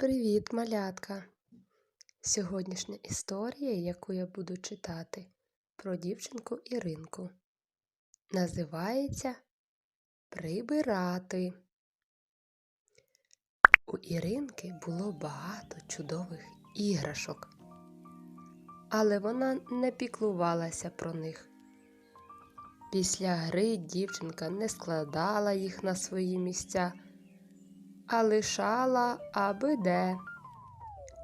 Привіт, малятка! Сьогоднішня історія, яку я буду читати про дівчинку Іринку, називається Прибирати. У Іринки було багато чудових іграшок, але вона не піклувалася про них. Після гри дівчинка не складала їх на свої місця а лишала аби де.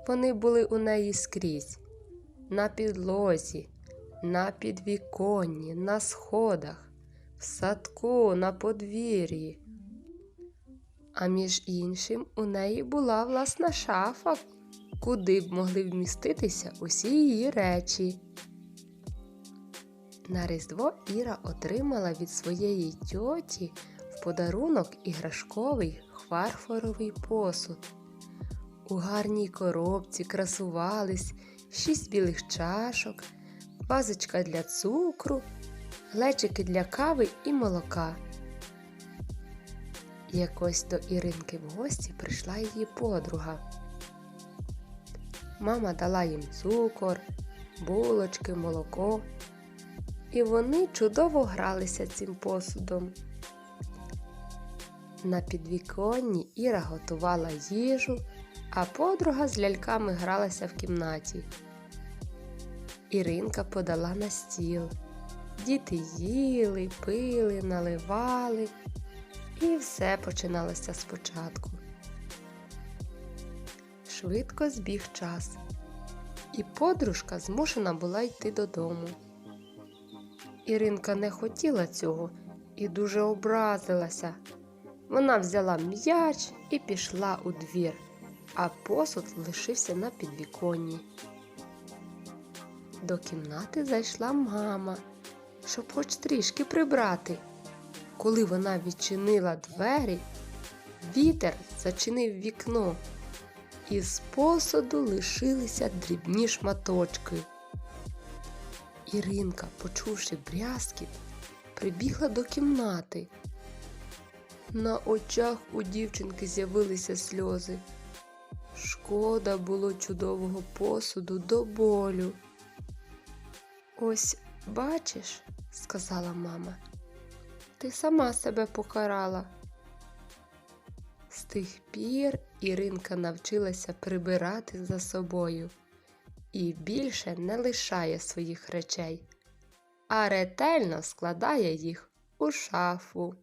Вони були у неї скрізь, на підлозі, на підвіконні, на сходах, в садку, на подвір'ї. А між іншим у неї була власна шафа, куди б могли вміститися усі її речі. На Різдво Іра отримала від своєї тьоті в подарунок іграшковий фарфоровий посуд. У гарній коробці красувались шість білих чашок, вазочка для цукру, глечики для кави і молока. Якось до Іринки в гості прийшла її подруга. Мама дала їм цукор, булочки, молоко, і вони чудово гралися цим посудом. На підвіконні Іра готувала їжу, а подруга з ляльками гралася в кімнаті. Іринка подала на стіл. Діти їли, пили, наливали, і все починалося спочатку. Швидко збіг час, і подружка змушена була йти додому. Іринка не хотіла цього і дуже образилася. Вона взяла м'яч і пішла у двір, а посуд лишився на підвіконні. До кімнати зайшла мама, щоб хоч трішки прибрати. Коли вона відчинила двері, вітер зачинив вікно, і з посуду лишилися дрібні шматочки. Іринка, почувши брязкіт, прибігла до кімнати. На очах у дівчинки з'явилися сльози. Шкода було чудового посуду до болю. Ось бачиш, сказала мама, ти сама себе покарала. З тих пір Іринка навчилася прибирати за собою і більше не лишає своїх речей, а ретельно складає їх у шафу.